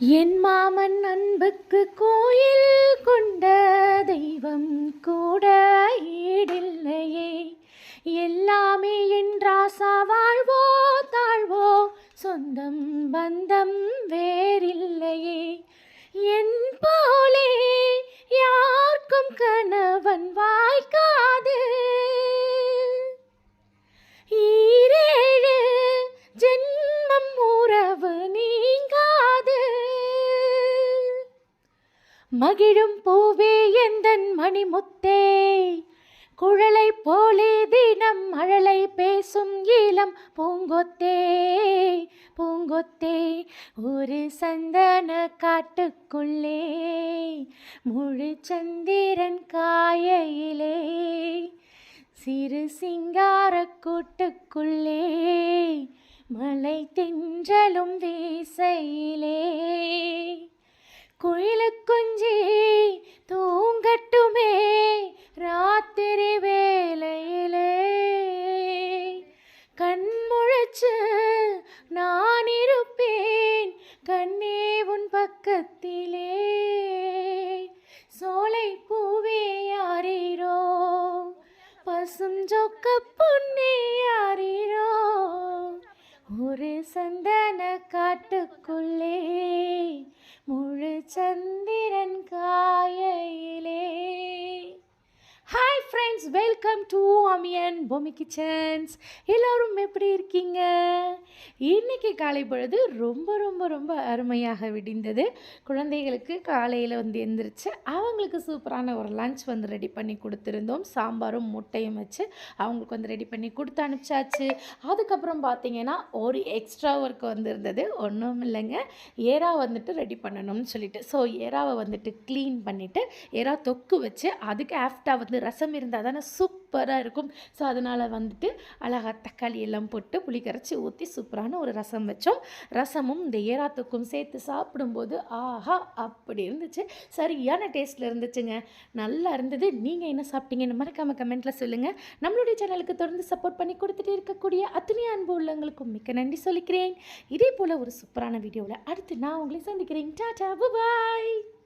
என் மாமன் அன்புக்கு கோயில் கொண்ட தெய்வம் கூட ஈடில்லையே எல்லாமே என் ராசா வாழ்வோ தாழ்வோ சொந்தம் பந்தம் வேறில்லையே. என் போலே யாருக்கும் கன மகிழும் பூவே எந்தன் மணிமுத்தே. குழலை போலே தினம் அழலை பேசும் இளம் பூங்கொத்தே. பூங்கொத்தே ஒரு சந்தன காட்டுக்குள்ளே. முழு சந்திரன் காயையிலே. சிறு சிங்கார கூட்டுக்குள்ளே. மலை தென்றலும் வீசையிலே. குயிலுக்குஞ்சி தூங்கட்டுமே ராத்திரி வேலையிலே கண்முழிச்சு நான் இருப்பேன் கண்ணே உன் பக்கத்திலே. சோலை பூவே யாரீரோ பசும் ஜொக்க பொன்னே யாரீரோ. ஒரு சந்தன காட்டுக்குள்ளே முழு சந்திரன் காய் welcome to Amiyan Bommi kitchens. எல்லோரும் எப்படி இருக்கீங்க? இன்னைக்கு காலை பொழுது ரொம்ப ரொம்ப ரொம்ப அருமையாக விடிந்தது. குழந்தைகளுக்கு காலையில் வந்து எந்திரிச்சு அவங்களுக்கு சூப்பரான ஒரு லஞ்ச் வந்து ரெடி பண்ணி கொடுத்துருந்தோம். சாம்பாரும் முட்டையும் வச்சு அவங்களுக்கு வந்து ரெடி பண்ணி கொடுத்து அனுப்பிச்சாச்சு. அதுக்கப்புறம் பார்த்தீங்கன்னா ஒரு எக்ஸ்ட்ரா ஒர்க் வந்திருந்தது ஒன்றும் இல்லைங்க. ஏரா வந்துட்டு ரெடி பண்ணணும்னு சொல்லிட்டு. ஸோ ஏராவை வந்துட்டு க்ளீன் பண்ணிவிட்டு ஏரா தொக்கு வச்சு அதுக்கு ஆஃப்டா வந்து ரசம் இருந்தால் தானே சூப்பராக இருக்கும். ஸோ அதனால் வந்துட்டு அழகாக தக்காளி எல்லாம் போட்டு புளி கரைச்சி ஊற்றி சூப்பரான ஒரு ரசம் வச்சோம். ரசமும் இந்த ஏராத்துக்கும் சேர்த்து சாப்பிடும்போது ஆஹா அப்படி இருந்துச்சு. சரியான டேஸ்ட்டில் இருந்துச்சுங்க. நல்லா இருந்தது. நீங்கள் என்ன சாப்பிட்டீங்கன்னு மறக்காமல் கமெண்ட்டில் சொல்லுங்கள் நம்மளுடைய சேனலுக்கு தொடர்ந்து சப்போர்ட் பண்ணி கொடுத்துட்டு இருக்கக்கூடிய அத்தனை அன்பு உள்ளவங்களுக்கும் மிக்க நன்றி சொல்லிக்கிறேன். இதே போல் ஒரு சூப்பரான வீடியோவில் அடுத்து நான் உங்களை சந்திக்கிறேன். டாடா பாய்